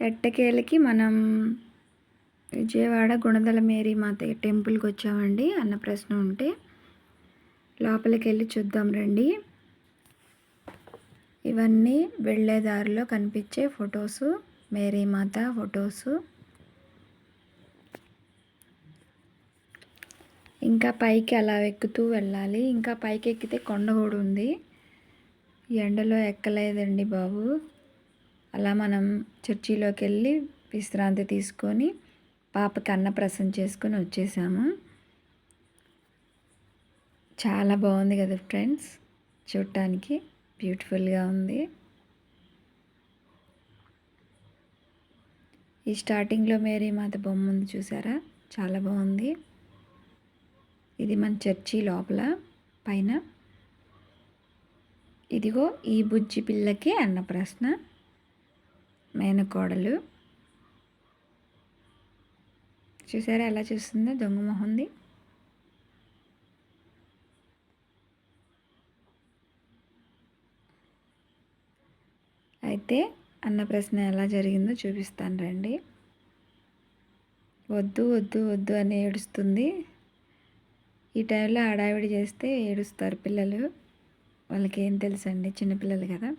ఎట్టకేలకి మనం విజయవాడ గుణదల మేరీ మాత టెంపుల్కి వచ్చామండి అన్న ప్రశ్న ఉంటే లోపలికి వెళ్ళి చూద్దాం రండి. ఇవన్నీ వెళ్ళే దారిలో కనిపించే ఫొటోసు మేరీ మాత ఫొటోసు. ఇంకా పైకి అలా ఎక్కుతూ వెళ్ళాలి. ఇంకా పైకి ఎక్కితే కొండ కూడా ఉంది. ఎండలో ఎక్కలేదండి బాబు. అలా మనం చర్చిలోకి వెళ్ళి విశ్రాంతి తీసుకొని పాపకి అన్నప్రసం చేసుకొని వచ్చేసాము. చాలా బాగుంది కదా ఫ్రెండ్స్. చూడటానికి బ్యూటిఫుల్గా ఉంది. ఈ స్టార్టింగ్లో మేరీ మాత బొమ్మ ఉంది చూసారా? చాలా బాగుంది. ఇది మన చర్చి లోపల పైన. ఇదిగో ఈ బుజ్జి పిల్లకి అన్న ప్రశ్న మేనకోడలు. చూసారా ఎలా చూస్తుందో? దొంగ మొహంది అయితే అన్న ప్రశ్న ఎలా జరిగిందో చూపిస్తాను రండి. వద్దు వద్దు వద్దు అని ఏడుస్తుంది. ఈ టైంలో ఆడావిడి చేస్తే ఏడుస్తారు పిల్లలు. వాళ్ళకి ఏం తెలుసండి? చిన్నపిల్లలు కదా.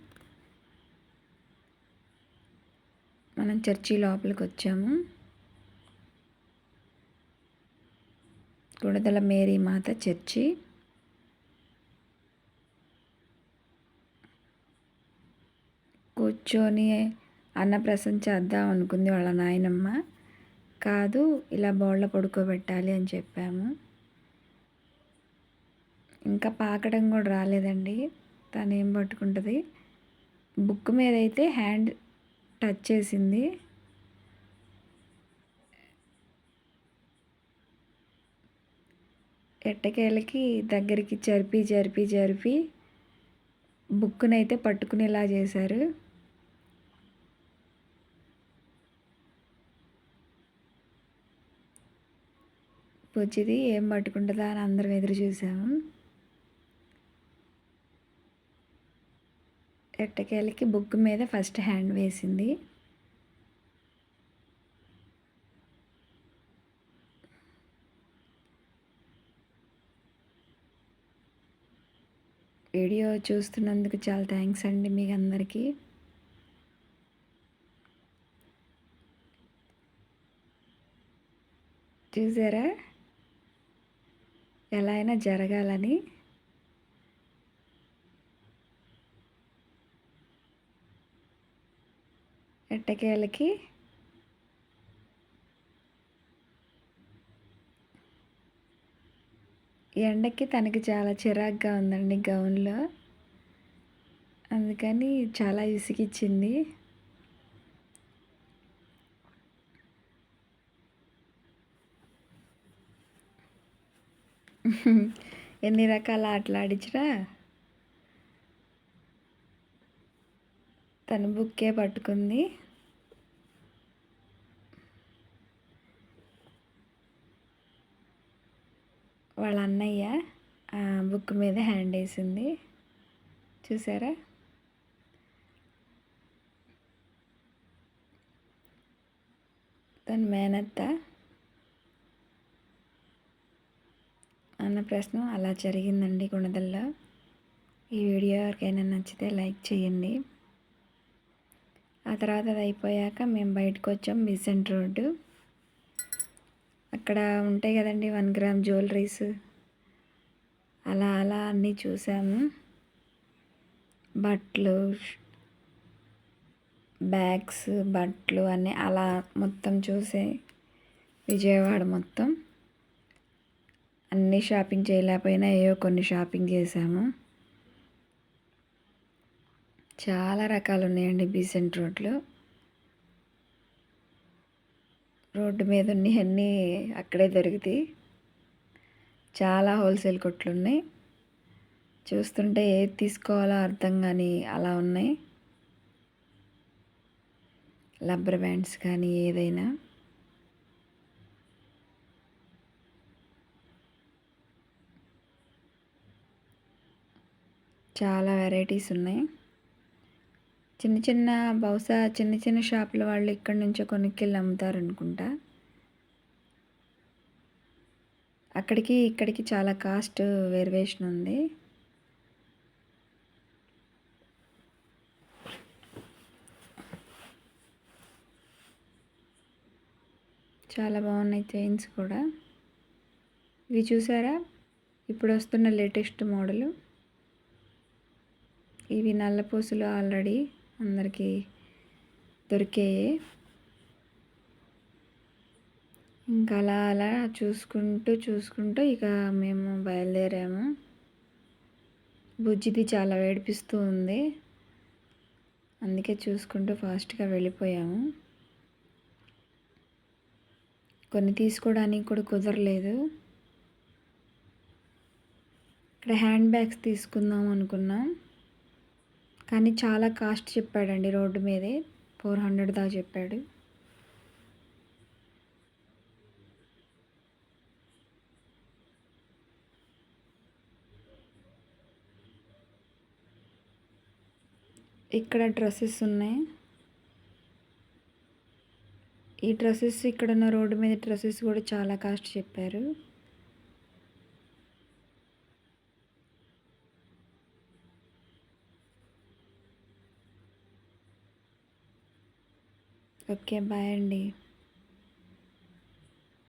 మనం చర్చి లోపలికి వచ్చాము గుడదల మేరీ మాత చర్చి. కూర్చొని అన్నప్రసం చేద్దాం అనుకుంది వాళ్ళ నాయనమ్మ. కాదు ఇలా బోళ్ళ పడుకోబెట్టాలి అని చెప్పాము. ఇంకా పాకడం కూడా రాలేదండి. తను ఏం పట్టుకుంటుంది? బుక్ మీద అయితే హ్యాండ్ టచ్ చేసింది. ఎట్టకేలకి దగ్గరికి జరిపి జరిపి జరిపి బుక్కునైతే పట్టుకునేలా చేశారు. వచ్చింది ఏం పట్టుకుంటుందా అని అందరం ఎదురు చూసాము. ఎట్టకేలకి బుక్ మీద ఫస్ట్ హ్యాండ్ వేసింది. వీడియో చూస్తున్నందుకు చాలా థ్యాంక్స్ అండి మీకు అందరికీ. చూసారా? ఎలా అయినా జరగాలని. ఎట్టకేలకి? ఎండకి తనకి చాలా చిరాగ్గా ఉందండి గౌన్లో. అందుకని చాలా ఇసుకిచ్చింది. ఎన్ని రకాల ఆటలు ఆడించరా తను బుక్కే పట్టుకుంది. వాళ్ళ అన్నయ్య బుక్ మీద హ్యాండ్ వేసింది. చూసారా? తన మేనత్త. అన్న ప్రశ్న అలా జరిగిందండి గుణదల్లో. ఈ వీడియో ఎవరికైనా నచ్చితే లైక్ చేయండి. ఆ తర్వాత అది అయిపోయాక మేము బయటకు వచ్చాం బిసెంట్ రోడ్డు. అక్కడ ఉంటాయి కదండి వన్ గ్రామ్ జ్యువెలరీస్. అలా అలా అన్నీ చూసాము. బట్టలు బ్యాగ్స్ బట్టలు అన్నీ అలా మొత్తం చూసే విజయవాడ మొత్తం. అన్నీ షాపింగ్ చేయలేకపోయినా ఏవో కొన్ని షాపింగ్ చేసాము. చాలా రకాలు ఉన్నాయండి బీసెంట్ రోడ్లో. రోడ్డు మీద అన్నీ అక్కడే దొరుకుతాయి. చాలా హోల్సేల్ కొట్లు ఉన్నాయి. చూస్తుంటే ఏది తీసుకోవాలో అర్థం కానీ అలా ఉన్నాయి. లబ్బర్ బ్యాండ్స్ కానీ ఏదైనా. చాలా వెరైటీస్ ఉన్నాయి. చిన్న చిన్న బహుశా చిన్న చిన్న షాపుల వాళ్ళు ఇక్కడి నుంచో కొనుక్కెళ్ళి అమ్ముతారు అనుకుంటా అక్కడికి ఇక్కడికి చాలా కాస్ట్ వేరియేషన్ ఉంది. చాలా బాగున్నాయి చైన్స్ కూడా. ఇవి చూసారా? ఇప్పుడు వస్తున్న లేటెస్ట్ మోడలు. ఇవి నల్లపూసలు ఆల్రెడీ. అందరికీ దొరికాయి ఇంకా అలా అలా చూసుకుంటూ చూసుకుంటూ ఇక మేము బయలుదేరాము. బుజ్జిది చాలా ఏడిపిస్తూ ఉంది. అందుకే చూసుకుంటూ ఫాస్ట్గా వెళ్ళిపోయాము. కొన్ని తీసుకోవడానికి కూడా కుదరలేదు. ఇక్కడ హ్యాండ్ బ్యాగ్స్ తీసుకుందాం అనుకున్నాం. కానీ చాలా కాస్ట్ చెప్పాడండి రోడ్డు మీదే. ఫోర్ హండ్రెడ్ దాకా చెప్పాడు. ఇక్కడ డ్రెస్సెస్ ఉన్నాయి. ఈ డ్రెస్సెస్ ఇక్కడ ఉన్న రోడ్డు మీద డ్రెస్సెస్ కూడా చాలా కాస్ట్ చెప్పారు. ఓకే బాయ్ అండి.